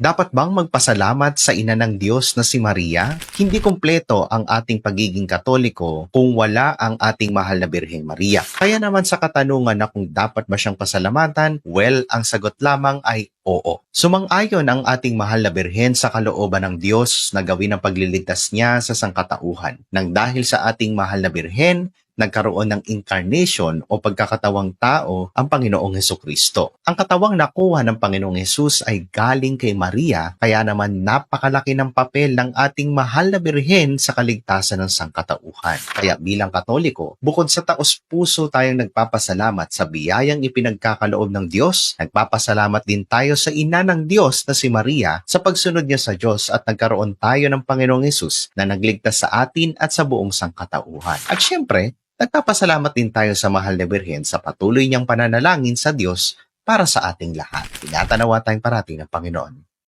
Dapat bang magpasalamat sa ina ng Diyos na si Maria? Hindi kumpleto ang ating pagiging katoliko kung wala ang ating mahal na Birheng Maria. Kaya naman sa katanungan na kung dapat ba siyang pasalamatan, well, ang sagot lamang ay oo. Sumang-ayon ang ating mahal na Birhen sa kalooban ng Diyos na gawin ang pagliligtas niya sa sangkatauhan. Nang dahil sa ating mahal na Birhen, nagkaroon ng incarnation o pagkakatawang tao ang Panginoong Heso Kristo. Ang katawang nakuha ng Panginoong Hesus ay galing kay Maria, kaya naman napakalaki ng papel ng ating mahal na birhen sa kaligtasan ng sangkatauhan. Kaya bilang katoliko, bukod sa taos puso tayong nagpapasalamat sa biyayang ipinagkakaloob ng Diyos, nagpapasalamat din tayo sa ina ng Diyos na si Maria sa pagsunod niya sa Diyos at nagkaroon tayo ng Panginoong Hesus na nagligtas sa atin at sa buong sangkatauhan. At syempre, Nagpapasalamat din tayo sa mahal na Birhen sa patuloy niyang pananalangin sa Diyos para sa ating lahat. Tinatanawa tayong parating ng Panginoon.